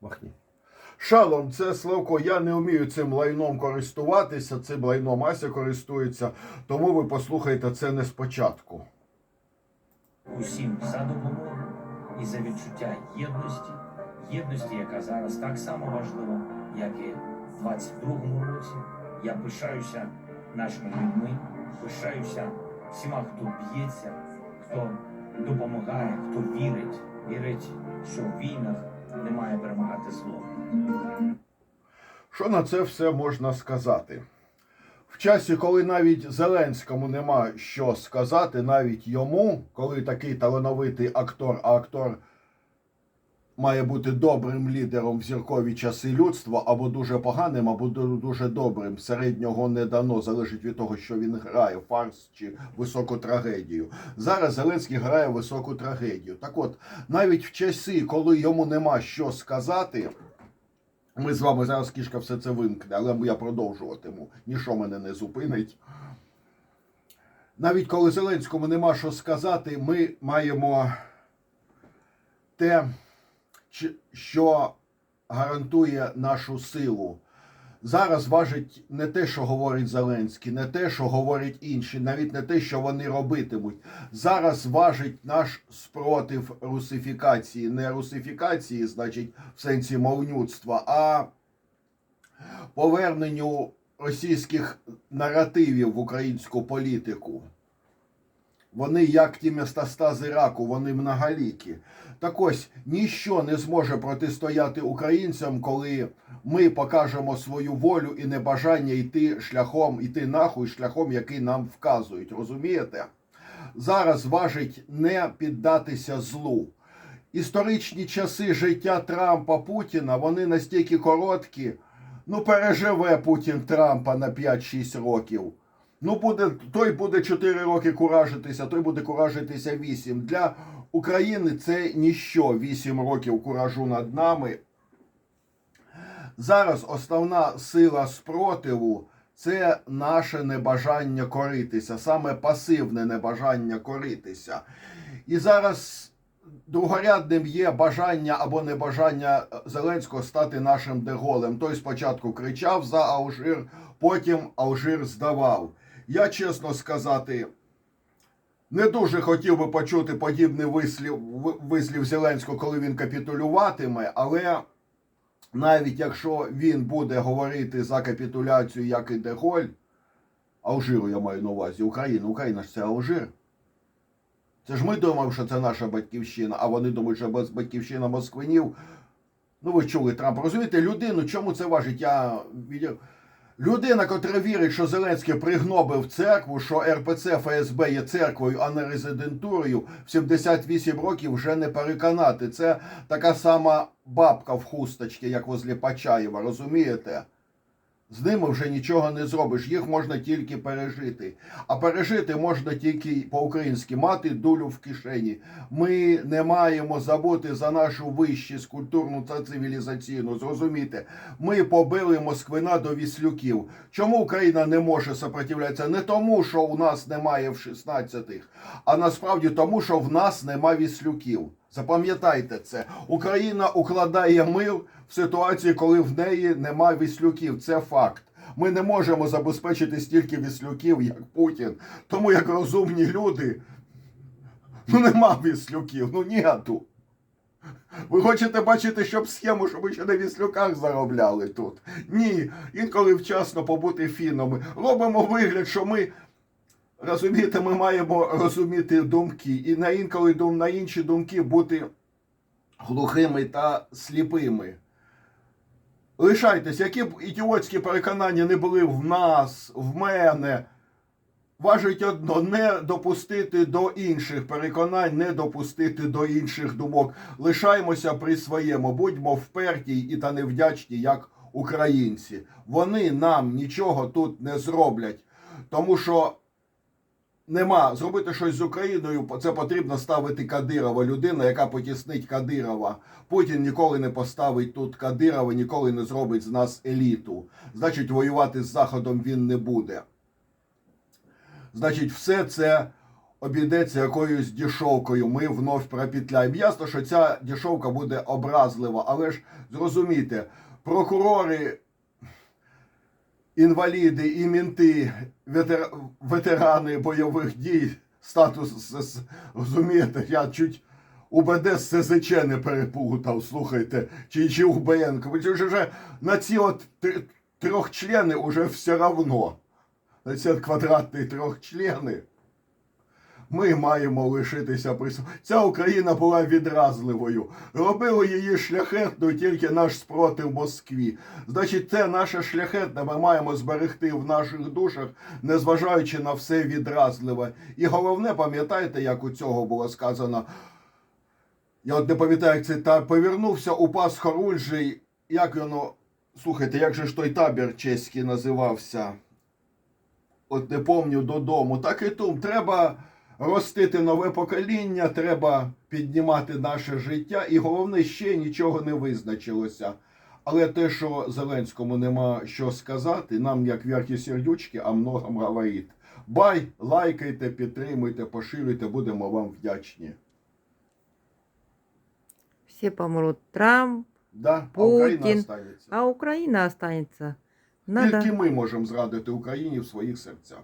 Махні. Шалом, це Славко. Я не вмію цим лайном користуватися. Цим лайном Ася користується, тому ви послухайте це не спочатку. усім за допомогу і за відчуття єдності, єдності, яка зараз так само важлива, як і в 22-му році. Я пишаюся нашими людьми, пишаюся всіма, хто б'ється, хто допомагає, хто вірить, вірить, що в війнах не має перемагати зло. Що на це все можна сказати? В часі, коли навіть Зеленському нема що сказати, навіть йому, коли такий талановитий актор, а актор має бути добрим лідером в зіркові часи людства, або дуже поганим, або дуже добрим. Середнього не дано, залежить від того, що він грає, фарс чи високу трагедію. Зараз Зеленський грає високу трагедію. Так от, навіть в часи, коли йому нема що сказати. Ми з вами зараз кішка все це вимкне, але я продовжуватиму. Ніщо мене не зупинить. Навіть коли Зеленському нема що сказати, ми маємо те, що гарантує нашу силу. Зараз важить не те, що говорить Зеленський, не те, що говорять інші, навіть не те, що вони робитимуть. Зараз важить наш спротив русифікації. Не русифікації, значить, в сенсі мовнюцтва, а поверненню російських наративів в українську політику. Вони як ті метастази раку, вони многолікі. Так ось ніщо не зможе протистояти українцям, коли ми покажемо свою волю і небажання йти шляхом, йти нахуй шляхом, який нам вказують. Розумієте? Зараз важить не піддатися злу. Історичні часи життя Трампа Путіна вони настільки короткі. Ну, переживе Путін Трампа на 5-6 років. Ну, буде, той буде 4 роки куражитися, той буде куражитися 8. Для України це ніщо 8 років куражу над нами. Зараз основна сила спротиву це наше небажання коритися, саме пасивне небажання коритися. І зараз другорядним є бажання або небажання Зеленського стати нашим деголем. Той спочатку кричав за Алжир, потім Алжир здавав. Я чесно сказати, не дуже хотів би почути подібний вислів, вислів Зеленського, коли він капітулюватиме, але навіть якщо він буде говорити за капітуляцію, як і Деголь, Алжиру я маю на увазі, Україну, Україна ж це Алжир. Це ж ми думаємо, що це наша батьківщина, а вони думають, що без батьківщина москвинів. Ну, ви чули Трампа. Розумієте, людину, чому це важить? Я. Людина, котра вірить, що Зеленський пригнобив церкву, що РПЦ ФСБ є церквою, а не резидентурою, в 78 років вже не переконати. Це така сама бабка в хусточці, як возле Пачаєва, розумієте? З ними вже нічого не зробиш, їх можна тільки пережити. А пережити можна тільки по-українськи мати дулю в кишені. Ми не маємо забути за нашу вищість культурну та цивілізаційну. Зрозумійте, ми побили Москвина до віслюків. Чому Україна не може сопротивлятися? Не тому, що у нас немає в 16-х, а насправді тому, що в нас нема віслюків. Запам'ятайте це. Україна укладає мир в ситуації, коли в неї нема віслюків. Це факт. Ми не можемо забезпечити стільки віслюків, як Путін. Тому як розумні люди, ну нема віслюків, ну нету. Ви хочете бачити, щоб схему, щоб ви ще на віслюках заробляли тут? Ні, інколи вчасно побути фінами. Робимо вигляд, що ми. Розумієте, ми маємо розуміти думки, і на інколи на інші думки бути глухими та сліпими. Лишайтесь, які б ідіотські переконання не були в нас, в мене. Важить одно не допустити до інших переконань, не допустити до інших думок. Лишаємося при своєму, будьмо вперті і та невдячні, як українці. Вони нам нічого тут не зроблять, тому що нема зробити щось з Україною. Це потрібно ставити Кадирова, людина, яка потіснить Кадирова. Путін ніколи не поставить тут Кадирова, ніколи не зробить з нас еліту. Значить, воювати з Заходом він не буде. Значить, все це обійдеться якоюсь дішовкою, ми вновь пропітляємо. Ясно, що ця дішовка буде образлива, але ж зрозумійте, прокурори, інваліди і мінти, ветер... ветерани бойових дій, статус розумієте, я чуть УБД з СЗЧ не перепутав, слухайте, чи, чи УБНК. Вже, вже на ці от три- трьохчлени уже все равно. На ці от квадратні трьохчлени. Ми маємо лишитися при Ця Україна була відразливою. Робило її шляхетною тільки наш спротив Москві. Значить, це наше шляхетне ми маємо зберегти в наших душах, незважаючи на все відразливе. І головне, пам'ятаєте, як у цього було сказано? Я от не пам'ятаю, як це та повернувся упас Хорульжий. Як воно. Слухайте, як же ж той табір чеський називався? От не помню додому. Так і тут треба ростити нове покоління, треба піднімати наше життя, і головне, ще нічого не визначилося. Але те, що Зеленському нема що сказати, нам, як в'яркі сердючки, а многом говорить. Бай, лайкайте, підтримуйте, поширюйте, будемо вам вдячні. Все помрут. Трамп, Да, а Україна Путін. останеться. а Украина останется. Надо... Тільки ми можемо зрадити Україні в своїх серцях.